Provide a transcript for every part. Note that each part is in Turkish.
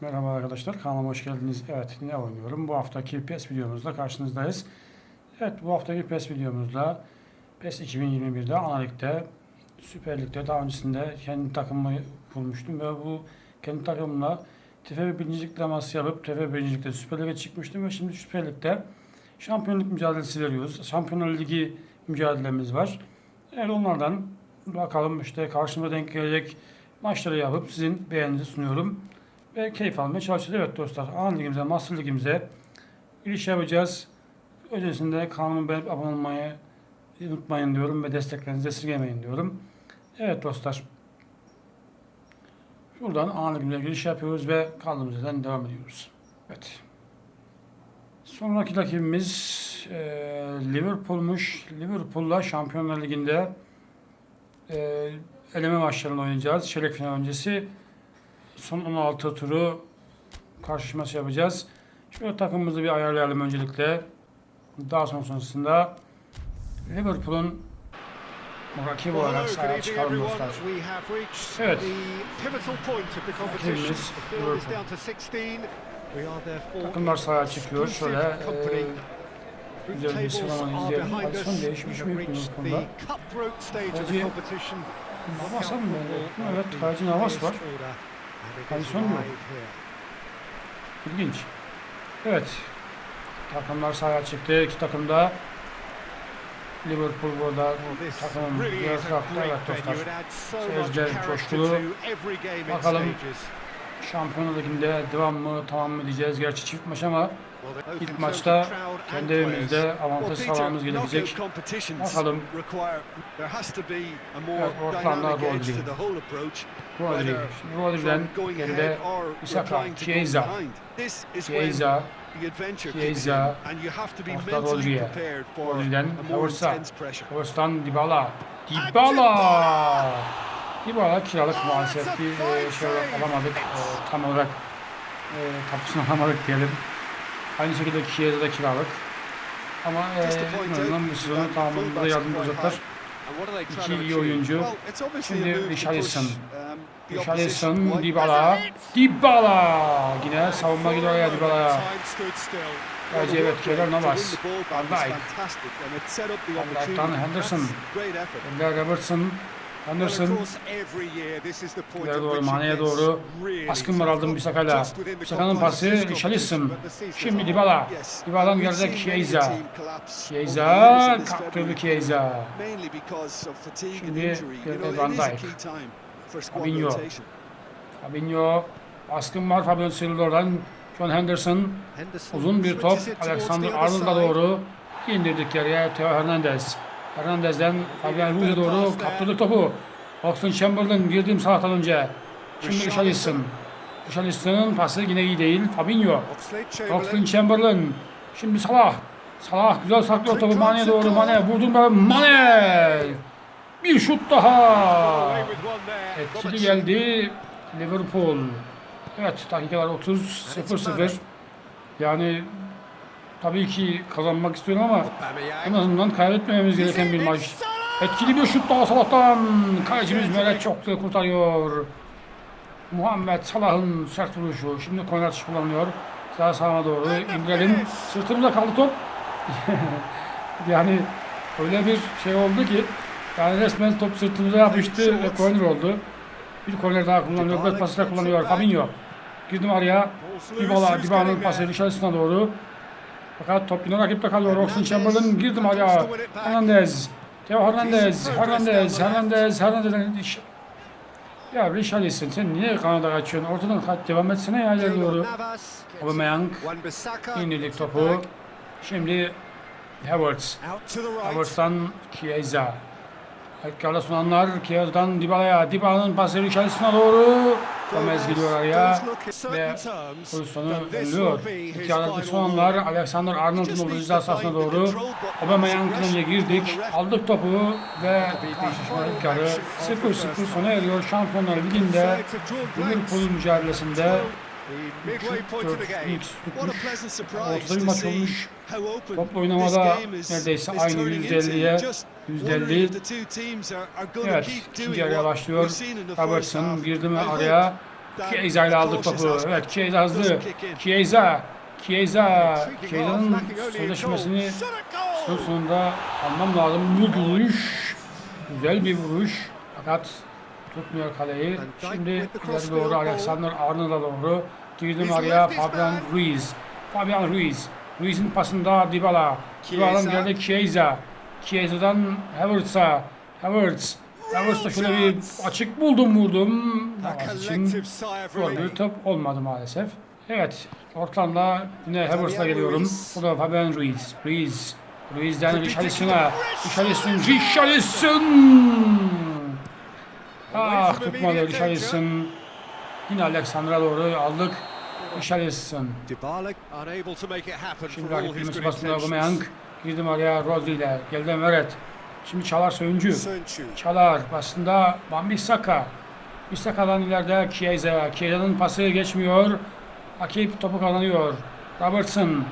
Merhaba arkadaşlar, kanalıma hoş geldiniz. Evet, ne oynuyorum? Bu haftaki PES videomuzda karşınızdayız. Evet, bu haftaki PES videomuzda PES 2021'de ana ligde, Süper Lig'de daha öncesinde kendi takımımı kurmuştum ve bu kendi takımımla TFF birincilik draması yapıp TFF birincilikte Süper Lig'e çıkmıştım ve şimdi Süper Lig'de şampiyonluk mücadelesi veriyoruz. Şampiyonlar Ligi mücadelemiz var. Evet, onlardan bakalım işte karşıma denk gelecek maçları yapıp sizin beğeninizi sunuyorum ve keyif almaya çalışacağız. Evet dostlar, ana ligimize, Master ligimize giriş yapacağız. Öncesinde kanalıma beğenip abone olmayı unutmayın diyorum ve desteklerinizi esirgemeyin diyorum. Evet dostlar. Şuradan ana ligimize giriş yapıyoruz ve kaldığımız yerden devam ediyoruz. Evet. Sonraki rakibimiz e, Liverpool'muş. Liverpool'la Şampiyonlar Ligi'nde e, eleme maçlarını oynayacağız. Çeyrek final öncesi son 16 turu karşılaşması yapacağız. Şöyle takımımızı bir ayarlayalım öncelikle. Daha sonrasında Liverpool'un rakibi olarak sahaya çıkalım dostlar. Evet. Rakibimiz Liverpool. Takımlar sahaya çıkıyor. Şöyle e, güzel bir sıralamanı izleyelim. Alisson değişmiş mi Liverpool'da? Kaleci Navas mı? Evet, kaleci Navas var. Alisson yok. İlginç. Evet. Takımlar sahaya çıktı. İki takım da Liverpool burada takımın diğer tarafta evet dostlar. Seyirciler coşkulu. Bakalım Şampiyonlar Ligi'nde devam mı tamam mı diyeceğiz. Gerçi çift maç ama ilk maçta kendi evimizde avantaj sağlamamız gerekecek. Bakalım. Ortalarında Rodri. Rodri. Rodri'den geride Isaka, Chiesa, Chiesa, Chiesa, orta Rodri'ye. Rodri'den Havertz'a, Havertz'tan Dybala. Dybala! Dybala kiralık maalesef bir e, şey alamadık. E, tam olarak e, tapusunu alamadık diyelim. Aynı şekilde Chiesa da kiralık. Ama e, azından bu sezonu tamamında da yardımcı olacaklar. İki iyi oyuncu. Şimdi Richarlison. Richarlison, Dybala. Dybala! Yine savunma gidiyor ya Dybala'ya. Kaleci evet Keylor Navas. Van Dijk. Van Dijk'tan Henderson. Eller Robertson. Henderson. İleri doğru, Mane'ye doğru. Baskın var aldım Bisaka'yla. Bisaka'nın pası Richarlison. Şimdi Dybala. Dybala'dan geride Chiesa. Chiesa. Kaptırdı Chiesa. Şimdi geride Van Dijk. Fabinho. Fabinho. Baskın var. Fabinho sıyrıldı oradan. John Henderson. Uzun bir top. Alexander Arnold'a doğru. indirdik yere. Theo Hernandez. Hernandez'den Fabian Ruiz'e doğru kaptırdık topu. Oxlade Chamberlain girdiğim saatten önce. Şimdi Richarlison. Richarlison'ın pası yine iyi değil. Fabinho. Oxlade Chamberlain. Şimdi Salah. Salah güzel saklıyor topu Mane'ye doğru. Mane vurdurma. Mane. Bir şut daha. Etkili geldi Liverpool. Evet dakikalar 30 0-0. Yani tabii ki kazanmak istiyorum ama en azından kaybetmememiz gereken bir maç. Etkili bir şut daha Salah'tan. Kalecimiz Meret çok güzel kurtarıyor. Muhammed Salah'ın sert vuruşu. Şimdi korner atışı kullanılıyor. Sağ sağına doğru indirelim. Sırtımıza kaldı top. yani öyle bir şey oldu ki yani resmen top sırtımıza yapıştı ve korner oldu. Bir korner daha kullanıyor. Dört pasıyla kullanıyor. Fabinho. Girdim araya. Dybala, Dybala'nın pası Richarlison'a doğru. Fakat top yine rakipte kalıyor. Oxlade Chamberlain girdim araya. Hernandez. Theo Hernandez. Hernandez. Hernandez. Hernandez. Ya Richarlison sen niye kanada kaçıyorsun? Ortadan kaç devam etsene ya ileri doğru. Aubameyang indirdik topu. Şimdi Havertz. Havertz'tan Chiesa. Tekrarda sunanlar Chiesa'dan Dybala'ya. Dybala'nın pası Richarlison'a doğru. Gomez gidiyor araya ve pozisyonu önlüyor. İhtiyarladık sonanlar Alexander Arnold'un olduğu ceza sahasına doğru. Aubameyang'ın önüne girdik. Aldık topu ve karşılaşma ilk yarı 0-0 sona eriyor. Şampiyonlar Ligi'nde Liverpool mücadelesinde Ortada bir maç olmuş. Topla oynamada neredeyse aynı %50'ye %50. Evet, ikinci araya başlıyor. Robertson girdi mi araya? Chiesa ile aldık topu. Evet Chiesa hızlı. Chiesa. Chiesa. Chiesa'nın sözleşmesini son sonunda almam lazım. Bu vuruş. Güzel bir vuruş. Fakat tutmuyor kaleyi. Şimdi ileri doğru Alexander Arnold'a doğru. Girdim araya Fabian Ruiz. Fabian Ruiz. Ruiz'in pasında Dybala. Dybala'dan geldi Chiesa. Chiesa'dan Havertz'a. Havertz. Havertz'da şöyle bir açık buldum vurdum. Navas için bir top olmadı maalesef. Evet. Ortanda yine Havertz'la geliyorum. Bu da Fabian Ruiz. Ruiz. Ruiz'den Richarlison'a. Richarlison. Richarlison. Ah tutmadı Richarlison. Yine Alexander'a doğru aldık. Richarlison. Şimdi rakip bilmesi basında Aubameyang. Girdim araya Rodri ile. Geldi Meret. Şimdi Çalar Söyüncü. Çalar basında Bambisaka. Bisaka'dan ileride Chiesa. Chiesa'nın pası geçmiyor. Akip topu kazanıyor. Robertson.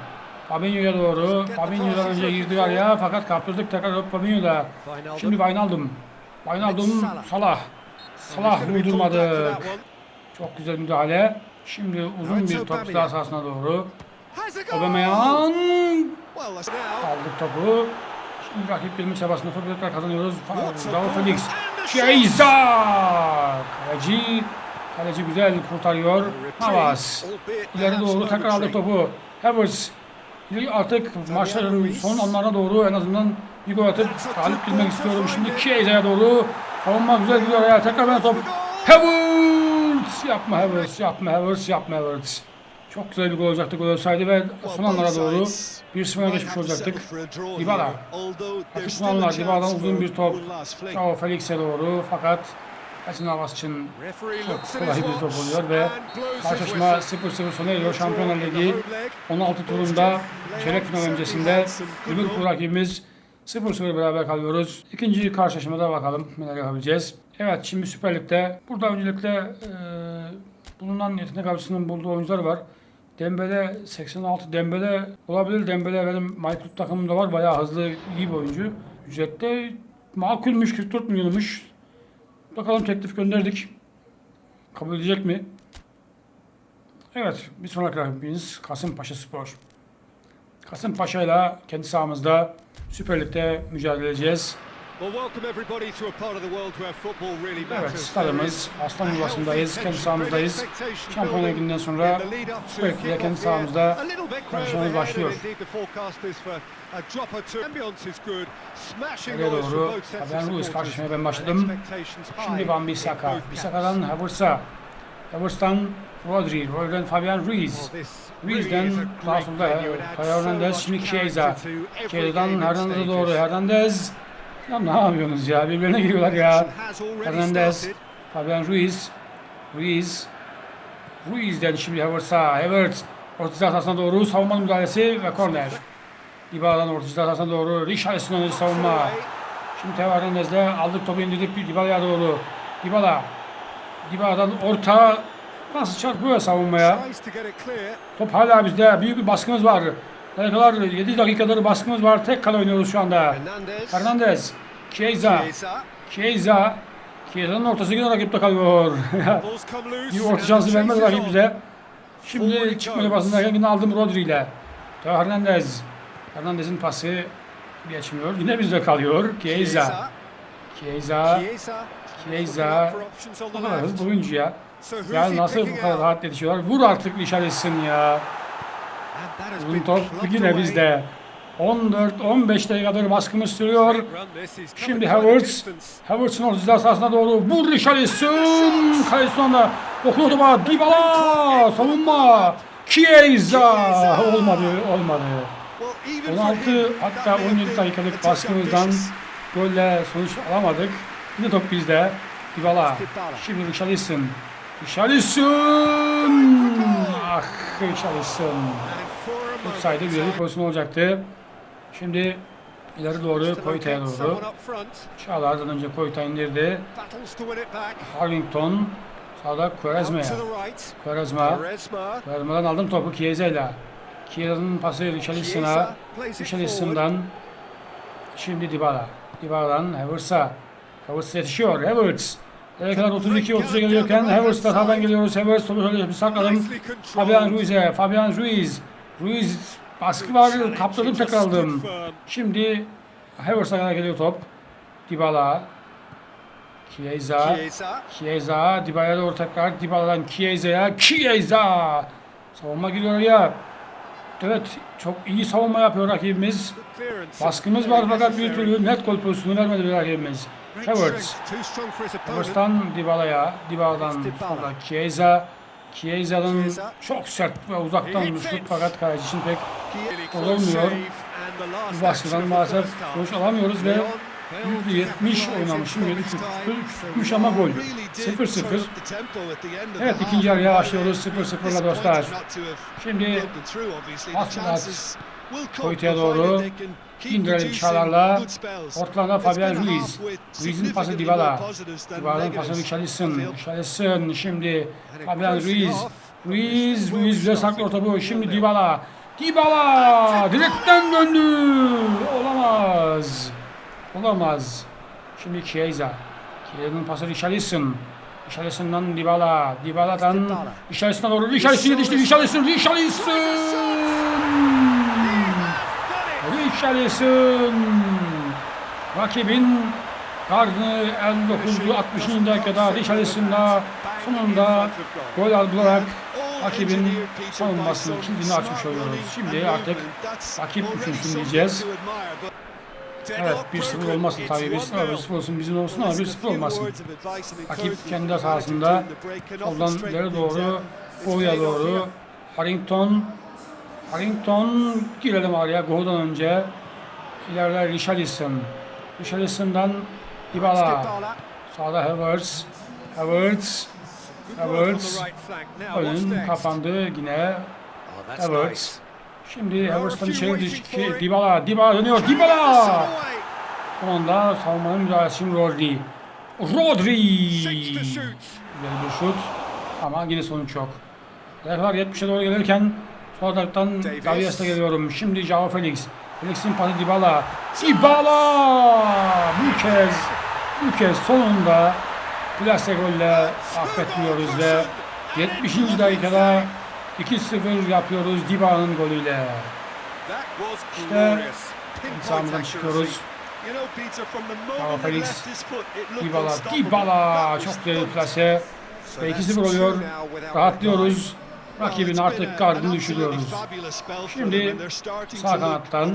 Fabinho'ya doğru. Fabinho'dan önce girdi araya fakat kaptırdık tekrar Fabinho'da. Şimdi Wijnaldum. Wijnaldum Salah. Salah vurdurmadık. Çok güzel müdahale. Şimdi uzun bir top sağ sahasına doğru. Aubameyang aldık topu. Şimdi rakip bilme çabasında topu tekrar kazanıyoruz. Bravo Felix. Chiesa! Kaleci, kaleci güzel kurtarıyor. Navas. İleri doğru tekrar aldık topu. Havertz. Artık maçların son anlarına doğru en azından bir gol atıp galip girmek istiyorum. Şimdi Chiesa'ya doğru. Savunma güzel gidiyor ya. Tekrar ben top. Havertz! Yapma Havertz, yapma Havertz, yapma Havertz. Çok güzel bir gol olacaktı gol olsaydı ve son anlara doğru bir sıfıra geçmiş olacaktık. Dybala. Son anlar Dybala'dan uzun bir top. Joao Felix'e doğru fakat Kaçın Navas için çok kolay bir top oluyor ve karşılaşma 0-0 sona eriyor. Şampiyonlar Ligi 16 turunda çeyrek final öncesinde Liverpool rakibimiz 0-0 beraber kalıyoruz. İkinci karşılaşmada bakalım neler yapabileceğiz. Evet şimdi Süper Lig'de burada öncelikle e, bulunan yetenek avcısının bulduğu oyuncular var. Dembele 86 Dembele olabilir. Dembele benim Michael takımımda var. Bayağı hızlı iyi bir oyuncu. Ücrette makulmüş 44 milyonmuş. Bakalım teklif gönderdik. Kabul edecek mi? Evet, bir sonraki rakibimiz Kasımpaşa Spor. Kasımpaşa ile kendi sahamızda Süper Lig'de mücadele edeceğiz. Evet, stadımız Aslan Yuvası'ndayız, kendi sahamızdayız. Şampiyonlar Ligi'nden sonra Süper Lig'de kendi sahamızda karşılaşmamız başlıyor. Nereye doğru? Fabian Ruiz karşılaşmaya ben başladım. Şimdi Van Bissaka. Bissaka'dan Havertz'a. Havertz'tan Rodri. Rodri'den Fabian Ruiz. Ruiz'den daha sonra Tayo Hernandez. Şimdi Chiesa. Chiesa'dan Hernandez'e doğru. Hernandez. Ya ne yapıyorsunuz ya? Birbirine giriyorlar ya. Hernandez. Fabian Ruiz. Ruiz. Ruiz'den şimdi Havertz'a. Havertz. Orta sahasına doğru savunma müdahalesi ve korner. Dybala'dan orta sahasına doğru. Richarlison'un savunma. Şimdi Teo Hernandez'le aldık topu indirdik Dybala'ya doğru. Dybala. Dybala'dan orta nasıl çarpıyor savunmaya. Top hala bizde. Büyük bir baskımız var. Ne kadar 7 dakikadır baskımız var. Tek kale oynuyoruz şu anda. Hernandez. Chiesa. Chiesa. Chiesa'nın ortası yine rakipte kalıyor. bir orta şansı vermez rakip bize. Şimdi çıkma basında yine aldım Rodri ile. Teo Hernandez. Hernandez'in pası geçmiyor. Yine bizde kalıyor. Chiesa. Chiesa. Chiesa. Bu kadar hızlı oyuncu ya. Ya nasıl bu kadar rahat yetişiyorlar? Vur artık Richarlison ya. Uzun top yine bizde. 14-15 dakikadır baskımız sürüyor. Şimdi Havertz. Havertz'ın orta sahasına doğru. Vur Richarlison. Kalesinin anda dokunuyor topa. Dybala. Savunma. Chiesa. Olmadı. Olmadı. 16 hatta 17 dakikalık baskımızdan golle sonuç alamadık. Yine top bizde. Dybala. Şimdi Richarlison. Richarlison. Ah Richarlison. Tutsaydı bir pozisyon olacaktı. Şimdi ileri doğru Koyta'ya doğru. Çağlar'dan önce Koyta indirdi. Harrington. Sağda Quaresma'ya. Quaresma. Quaresma'dan aldım topu Chiesa'yla. Chiesa'nın pası Richarlison'a. Richarlison'dan şimdi Dybala. Dybala'dan Havertz'a. Havertz yetişiyor. Havertz. Dakikalar 32-30'a geliyorken Havertz'la sağdan geliyoruz. Havertz topu şöyle bir sakladım. Fabian Ruiz'e. Fabian Ruiz. Ruiz baskı var. Kaptırdım tekrar aldım. Şimdi Havertz'a kadar geliyor top. Dybala. Chiesa. Chiesa. Dybala'ya doğru tekrar. Dybala'dan Chiesa'ya. Chiesa. Savunma giriyor ya. Evet çok iyi savunma yapıyor rakibimiz. Baskımız var fakat bir türlü net gol pozisyonu vermedi bir rakibimiz. Havertz. Havertz'tan Dybala'ya. Dybala'dan sonra Chiesa. Chiesa'nın Chiesa. çok sert ve uzaktan şut fakat kaleci için pek olmuyor. Bu baskıdan maalesef sonuç alamıyoruz ve %70 oynamışım. 7 tutmuş ama gol. 0-0. Evet ikinci yarıya başlıyoruz 0-0'la dostlar. Şimdi Hasselhat Koyutu'ya doğru indirelim Çağlar'la. Ortalarına Fabian Ruiz. Ruiz'in pası Dybala. Dybala'nın pası Richarlison. Richarlison şimdi Fabian Ruiz. Ruiz, Ruiz güzel saklıyor topu. Şimdi Dybala. Dybala! Direkten döndü. Olamaz. Olamaz. Şimdi Chiesa. Chiesa'nın pası Richarlison. Richarlison'dan Dybala. Dybala'dan Dybala. Richarlison'a doğru. Richarlison yetişti. Richarlison. Richarlison. Richarlison. Rakibin karnı el dokunduğu 60. dakikada Richarlison'da sonunda gol bularak rakibin savunmasını kilidini açmış oluyoruz. Şimdi artık rakip düşünsün diyeceğiz. Evet 1-0 olmasın tabii 1-0 olsun bizim olsun ama 1-0 olmasın. Rakip kendi sahasında soldan ileri doğru Go'ya doğru Harrington Harrington girelim araya Go'dan önce. İleride Richarlison. Richarlison'dan Dybala sağda Havertz. Havertz. Havertz. Önün kapandı yine. Havertz. Şimdi Havertz'tan içeri düştü Dybala Dybala dönüyor. Dybala! Son anda savunmanın müdahalesi şimdi Rodri. Rodri! Güzel bir şut. Ama yine sonuç yok. Dakikalar 70'e doğru gelirken sol taraftan Davis. Davies'e geliyorum. Şimdi Joao Felix. Felix'in pası Dybala. Dybala! Bu kez, bu kez sonunda plase golle affetmiyoruz ve 70. dakikada 2-0 yapıyoruz Dybala'nın golüyle. İşte Sahamızdan çıkıyoruz. Ama Felix Dybala, Dybala çok güzel bir plase. Ve 2-0 oluyor. Rahatlıyoruz. Rakibin artık gardını düşürüyoruz. Şimdi sağ kanattan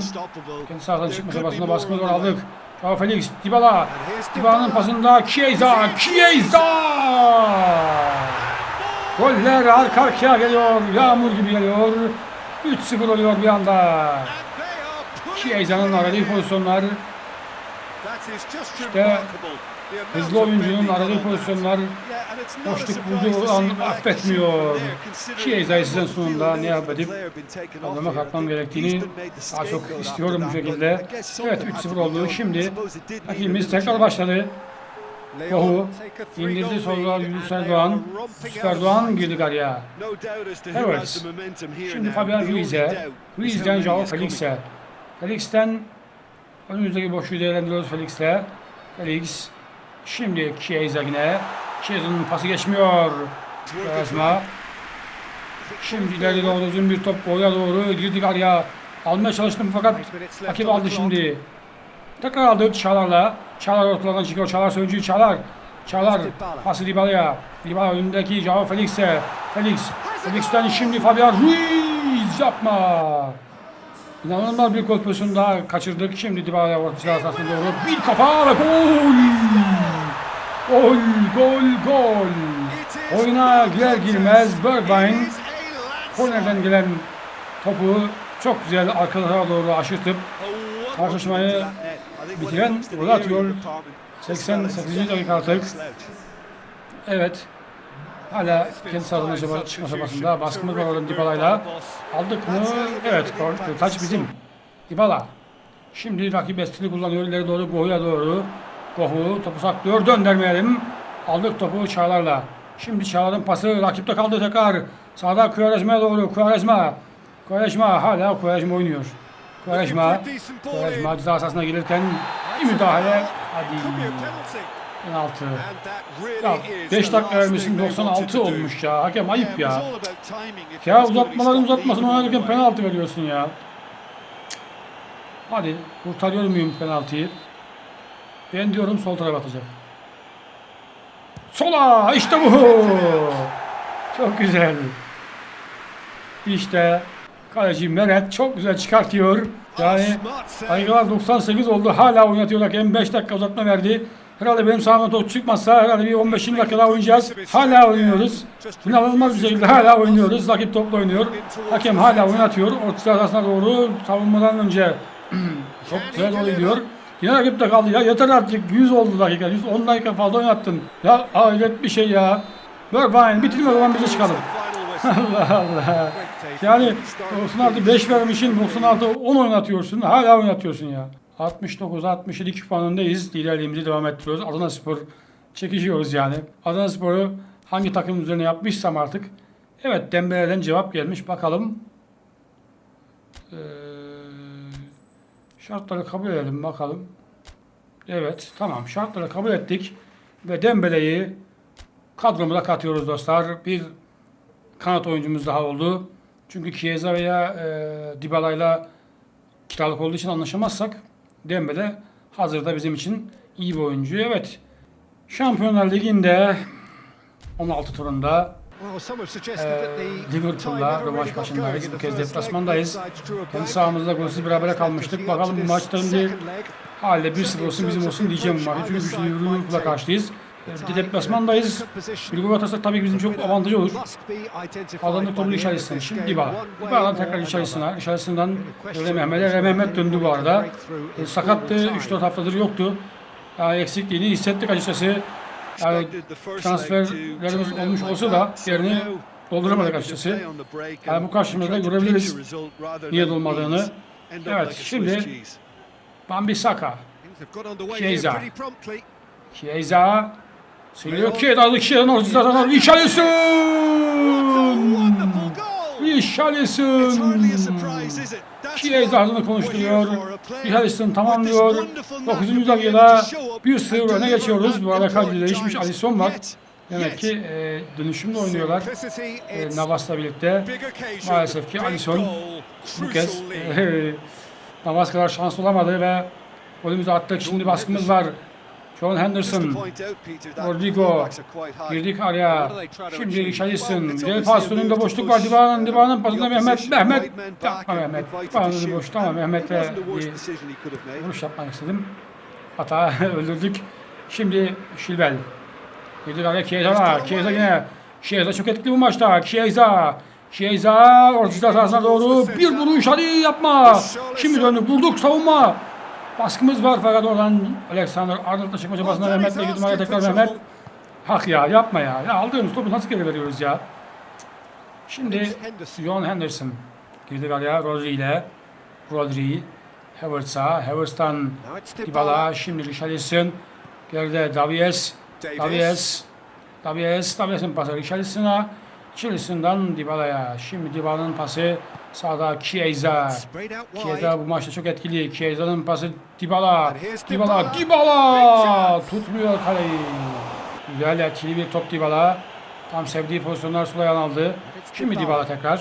kendi sağdan çıkma çabasında baskımız var aldık. Joao Felix, Dybala. Dybala'nın pasında Chiesa, Chiesa! Goller arka arkaya geliyor. Yağmur gibi geliyor. 3-0 oluyor bir anda. Chiesa'nın aradığı pozisyonlar. İşte Hızlı oyuncunun aradığı pozisyonlar boşluk bulduğu an affetmiyor. Chiesa'yı sizin sonunda ne yapıp kaldırma kalkmam gerektiğini daha çok istiyorum bu şekilde. Evet 3-0 oldu. Şimdi rakibimiz tekrar başladı. Kohu indirdi sonra Yunus Erdoğan. Yunus Erdoğan girdi araya. Evet. Şimdi Fabian Ruiz'e. Ruiz'den Joao Felix'e. Felix'ten önümüzdeki boşluğu değerlendiriyoruz Felix'le. Felix. Şimdi Chiesa yine. Chiesa'nın pası geçmiyor. Quaresma. Şimdi ileri doğru uzun bir top boya doğru girdik araya. Almaya çalıştım fakat rakip aldı şimdi. Tekrar aldık Çağlar'la. Çağlar ortalardan çıkıyor. Çağlar sözcüğü Çağlar. Çağlar pası Dybala'ya. Dybala önündeki Joao Felix'e. Felix. Felix'ten şimdi Fabian Ruiz yapma. İnanılmaz bir gol pozisyonu daha kaçırdık. Şimdi Dybala'ya orta sahasına doğru bir kafa ve gol. Gol, gol, gol. Oyuna girer girmez Bergwijn kornerden gelen topu çok güzel arkalara doğru aşırtıp Tartışmayı bitiren gol atıyor. 88. dakika artık. Evet. Hala kendi sahasına çıkma- çıkma çabasında baskımız var orada Dybala'yla. Aldık mı? Evet. Taç bizim. Dybala. Şimdi rakip estili kullanıyor. ileri doğru Gohu'ya doğru. Gohu topu saklıyor. Döndürmeyelim. Aldık topu Çağlar'la. Şimdi Çağlar'ın pası rakipte kaldı tekrar. Sağda Quaresma'ya doğru. Quaresma. Quaresma hala Quaresma oynuyor. Quaresma. Quaresma ceza sahasına gelirken bir müdahale. Hadi. Penaltı. Ya really is 5 the dakika vermişsin thing they wanted 96 to do. olmuş ya. Hakem ayıp ya. Ya uzatmaların leading oynarken penaltı veriyorsun ya. Hadi kurtarıyor muyum penaltıyı? Ben diyorum sol tarafa atacak. Sola işte bu. Çok güzel. İşte kaleci Meret çok güzel çıkartıyor. Yani. Dakikalar 98 oldu. Hala oynatıyorlar. Hem 5 dakika uzatma verdi. Herhalde benim sağıma top çıkmazsa herhalde bir 15-20 dakika daha oynayacağız. Hala oynuyoruz. İnanılmaz bir şekilde hala oynuyoruz. Rakip topla oynuyor. Hakem hala oynatıyor. Orta arasına doğru savunmadan önce çok güzel oynuyor. Yine rakip de kaldı ya. Yeter artık. 100 oldu dakika. 110 dakika fazla oynattın. Ya hayret bir şey ya. Bayın. Bitirme zaman bize çıkalım. Allah Allah. Yani 96 5 vermişsin 96 10 oynatıyorsun hala oynatıyorsun ya. 69 67 puanındayız. Liderliğimizi devam ettiriyoruz. Adana Spor çekişiyoruz yani. Adana Spor'u hangi takım üzerine yapmışsam artık. Evet Dembele'den cevap gelmiş. Bakalım. Ee, şartları kabul edelim bakalım. Evet tamam şartları kabul ettik. Ve Dembele'yi kadromuza katıyoruz dostlar. Bir kanat oyuncumuz daha oldu. Çünkü Chiesa veya e, Dybala'yla kiralık olduğu için anlaşamazsak Dembele hazırda bizim için iyi bir oyuncu. Evet. Şampiyonlar Ligi'nde 16 turunda the Liverpool'la rövanş going Bu kez deplasmandayız. Kendi sahamızda golsüz berabere kalmıştık. Bakalım bu maçların bir halde 1-0 olsun bizim olsun diyeceğim bu maçı. Çünkü güçlü Liverpool'la karşıyız. Bir de deplasmandayız. Bir gol atarsak tabii ki bizim çok avantajı olur. Kazandık topu Richarlison. Şimdi Dybala. Dybala'dan tekrar Richarlison'a. Richarlison'dan öyle Mehmet'e. Ve Mehmet döndü bu arada. E, sakattı. 3-4 haftadır yoktu. Yani eksikliğini hissettik açıkçası. Yani transferlerimiz olmuş olsa da yerini dolduramadık açıkçası. Yani bu karşımızda görebiliriz niye olmadığını. Evet, şimdi Bambi Saka. Chiesa. Chiesa. Söylüyor ki Eda Chiesa'nın ortasından Richarlison. Richarlison. Chiesa adını konuşturuyor. Richarlison tamamlıyor. 9. dakikada 1-0 öne geçiyoruz. Bu arada kalede değişmiş Alisson var. Demek ki e, dönüşümle oynuyorlar. E, Navas'la birlikte. Maalesef ki Alisson bu kez e, Navas kadar şanslı olamadı ve golümüzü attık. Şimdi baskımız var. John Henderson, Rodrigo, girdik araya. Şimdi Richarlison, gel pas önünde boşluk var. Dybaala'nın, Dybala'nın pasında Mehmet, Mehmet. Yapma Mehmet. Dybala'nın boşluk ama Mehmet'le bir vuruş yapmak istedim. Hata öldürdük. Şimdi Şilbel. Girdik araya var. Chiesa yine. Chiesa çok etkili bu maçta. Chiesa. Chiesa orta sahasına doğru bir vuruş hadi yapma. Şimdi döndük vurduk savunma. Baskımız var fakat oradan Alexander Arnold'la çıkma çabasında Mehmet'le girdim araya tekrar Mehmet. Hak ya yapma ya. Ya aldığımız topu nasıl geri veriyoruz ya? Şimdi John Henderson girdi araya Rodri ile. Rodri. Havertz'a. Havertz'tan Dybala. Şimdi Richarlison. Geride Davies. Davies. Davies. Davies'in pası Richarlison'a. Richarlison'dan Dybala'ya. Şimdi Dybala'nın pası sağda Chiesa. Chiesa bu maçta çok etkili. Chiesa'nın pası Dybala. Dybala. Dybala. Tutmuyor kaleyi. Güzel etkili bir top Dybala. Tam sevdiği pozisyonlar Sulayan aldı. Şimdi Dybala tekrar.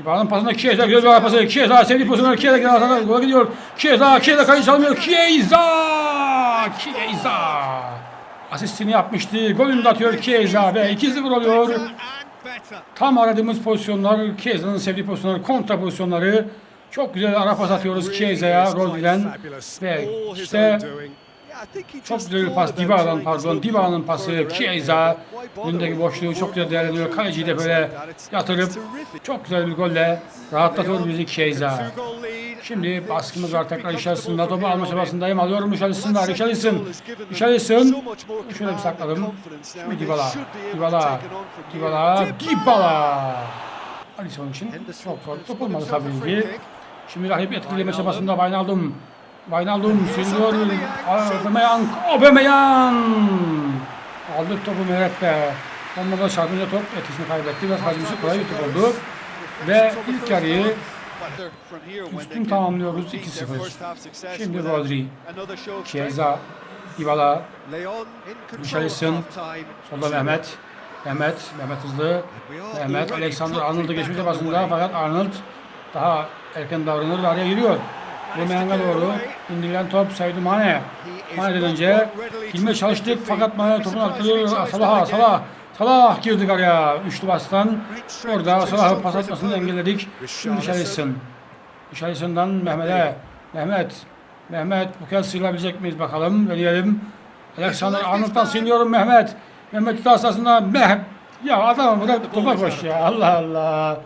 Dybala'nın pasında Chiesa güzel bir pası. Chiesa sevdiği pozisyonlar Chiesa gidiyor. Gola gidiyor. Chiesa. Chiesa kayı çalmıyor. Chiesa. Chiesa. Asistini yapmıştı. Golünü de atıyor Chiesa ve 2-0 oluyor. Tam aradığımız pozisyonlar, Chiesa'nın sevdiği pozisyonlar, kontra pozisyonları. Çok güzel ara pas atıyoruz Chiesa'ya, Rodri'den. Ve işte çok güzel bir pas Dybala'dan pardon, Dybala'nın pası Chiesa. Önündeki boşluğu çok güzel değerlendiriyor. Kaleciyi de böyle yatırıp çok güzel bir golle rahatlatıyor bizi Chiesa. Şimdi baskımız var tekrar Richarlison'da topu alma çabasındayım. Alıyorum Richarlison'da. Richarlison. Richarlison. Şöyle bir sakladım. Şimdi Dybala. Dybala. Dybala. Dybala. Alisson için çok zor olmadı tabii ki. Şimdi rakip etkileme çabasında Wijnaldum. Wijnaldum sürüyor. Aubameyang. Aubameyang. Aldık topu Meret be. Onunla top etkisini kaybetti. Biraz hacimsi kolay bir top oldu. Ve ilk yarıyı üstün tamamlıyoruz 2-0. Şimdi Rodri. Chiesa. Control Richarlison. Solda Mehmet. Mehmet. Mehmet hızlı. Mehmet Alexander Arnold'u geçmiş basında fakat Arnold daha erken davranır ve araya giriyor. Romeyang'a doğru indirilen top Sadio Mane. Mane'den önce girmeye çalıştık fakat Mane topun attığı Salah Salah Salah girdik araya. Üçlü bastan orada Salah'ın pas atmasını engelledik. Şimdi Richarlison. Richarlison'dan Mehmet'e. Mehmet. Mehmet bu kez sıyrılabilecek miyiz bakalım. Deneyelim. Alexander Arnold'dan sıyrılıyorum Mehmet. Mehmet tutarsa aslında Meh. Ya adam bırak topa koş ya. Allah Allah.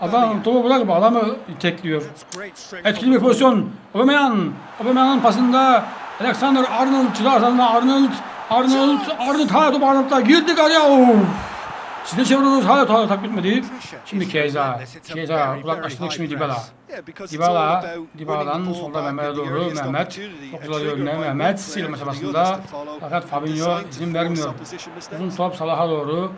Adam topu bırakıp adamı tekliyor. Etkili bir pozisyon. Aubameyang. Aubameyang'ın pasında Alexander Arnold çıkarsa Arnold. Arnold. Arnold hala top Arnold'la girdik araya. Of. Siz de çeviriyoruz. Hala hala tak bitmedi. Şimdi Keza. Keza uzaklaştırdık şimdi Dybala. Dybala. Dybala'dan solda Mehmet'e doğru. Mehmet. Çok güzel önüne Mehmet. Silme çabasında. Fakat Fabinho izin vermiyor. Uzun top Salah'a doğru.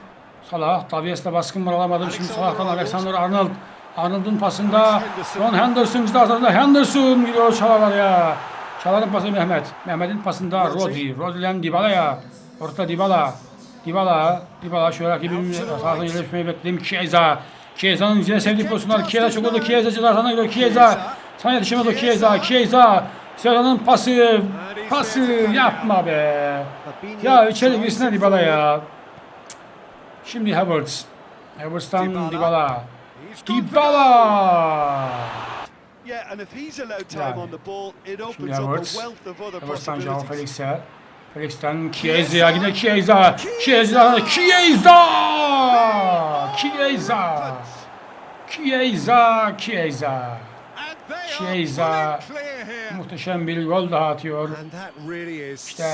Salah. Tavies'te baskın alamadım. Şimdi Salah'tan Alexander Arnold. Arnold'un pasında Ron Henderson cezasında Henderson gidiyor çalar ya. Çaların pası Mehmet. Mehmet'in pasında Rodri. Rodri'den Dybala'ya. Orta Dybala. Dybala. Dybala şöyle rakibinin sahasına yerleşmeyi bekledim. Chiesa. Chiesa'nın yine sevdiği pozisyonlar. Chiesa çok oldu. Chiesa cezasına gidiyor. Chiesa. Sana yetişemez o Chiesa. Chiesa. Chiesa'nın pası. Pası yapma be. Ya içeri girsene Dybala ya. Şimdi Havertz. Havertz'tan Dybala. Dybala. Dybala. Yeah, and if he's allowed time on the ball, it opens up a wealth of other Havertz'tan Joao. Felix'e. Felix'ten Chiesa'ya yine Chiesa. Chiesa. Chiesa. Chiesa. Chiesa. Chiesa. Chiesa. Muhteşem bir gol daha atıyor. İşte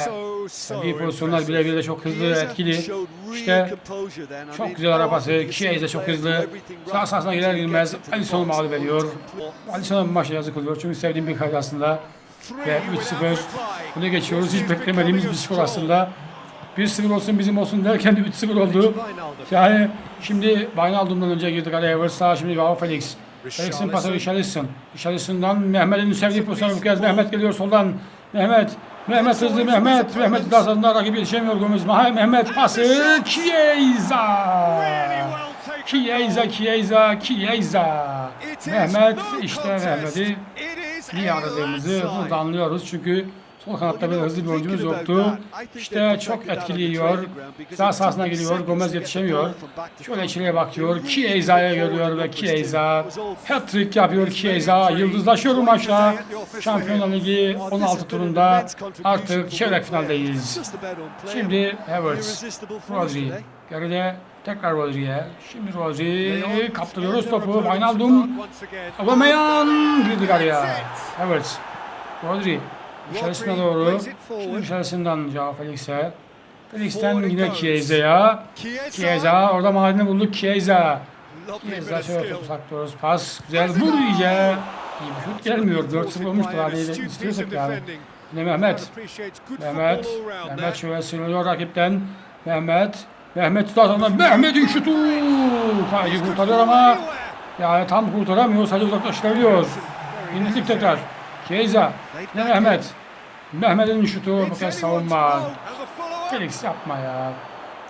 sevdiği pozisyonlar birebir de çok hızlı, Chiesa etkili. İşte çok güzel arabası. often you see Chiesa çok hızlı. Sağ sahasına girer girmez Alisson'u mağlup ediyor. Alisson'a bu maçta yazık oluyor. Çünkü sevdiğim bir kale aslında. Ve 3-0 öne geçiyoruz. Hiç beklemediğimiz bir skor aslında. 1-0 olsun bizim olsun derken de 3-0 oldu. Yani şimdi Wijnaldum'dan önce girdik araya Evers'a şimdi Joao Felix. Felix'in pası Richarlison. Richarlison'dan Mehmet'in sevdiği pozisyonu bu kez Mehmet geliyor soldan. Mehmet. Mehmet hızlı Mehmet. Mehmet daha rakibi yetişemiyor Gomez. Mahay Mehmet pası. Chiesa. Chiesa, Chiesa, Chiesa. Mehmet işte. Mehmet'i iyi aradığımızı burada anlıyoruz. Çünkü sol kanatta böyle hızlı bir oyuncumuz yoktu. İşte çok etkili yiyor. Sağ sahasına geliyor. Gomez yetişemiyor. Şöyle içeriye bakıyor. Chiesa'ya görüyor ve Chiesa hat-trick yapıyor Chiesa. Yıldızlaşıyor bu maçla. Şampiyonlar Ligi 16 turunda artık çeyrek finaldeyiz. Şimdi Havertz, Rodri. Geride tekrar Rodri'ye. Şimdi Rodri kaptırıyoruz topu. Wijnaldum. Aubameyang girdik araya. Havertz. Rodri. Richarlison'a doğru. Şimdi Richarlison'dan Joao Felix'e. Felix'ten yine Chiesa'ya. Chiesa orada mahallini bulduk Chiesa. Chiesa şöyle topu saklıyoruz. Pas güzel. Vur iyice. İyi bir şut gelmiyor. 4-0 olmuştu haliyle. İstiyorsak yani. Yine Mehmet. Mehmet. Mehmet şöyle sürüyor rakipten. Mehmet. Mehmet sonra Mehmet'in şutu. Kayı kurtarıyor ama yani tam kurtaramıyor. Sadece uzaklaştırabiliyor. İndirdik tekrar. Chiesa. Yine Mehmet. Mehmet'in şutu bu kez savunma. Felix yapma ya.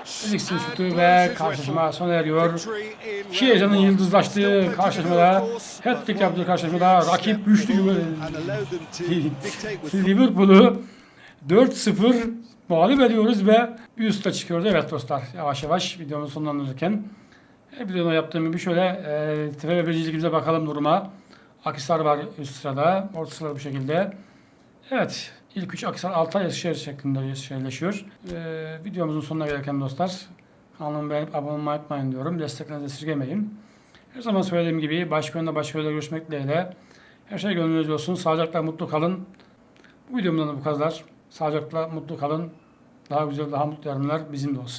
Felix'in şutu ve karşılaşma sona eriyor. Chiesa'nın yıldızlaştığı karşılaşmada, hat-trick yaptığı karşılaşmada rakip güçlü Liverpool'u 4-0 mağlup ediyoruz ve üste çıkıyoruz. Evet dostlar yavaş yavaş videomu sonlandırırken videoda yaptığım gibi şöyle e, TFF birincilikimize bakalım duruma. Akisar var üst sırada. Orta sırada bu şekilde. Evet. İlk 3 Akisar Altay Eskişehir şeklinde yerleşiyor. E, videomuzun sonuna gelirken dostlar kanalımı beğenip abone olmayı unutmayın diyorum. Desteklerinizi esirgemeyin. Her zaman söylediğim gibi başka yönde başka yönde görüşmek dileğiyle. Her şey gönlünüzce olsun. Sağlıcakla mutlu kalın. Bu videomdan da bu kadar. Sağlıcakla mutlu kalın. Daha güzel, daha mutlu yarınlar bizim de olsun.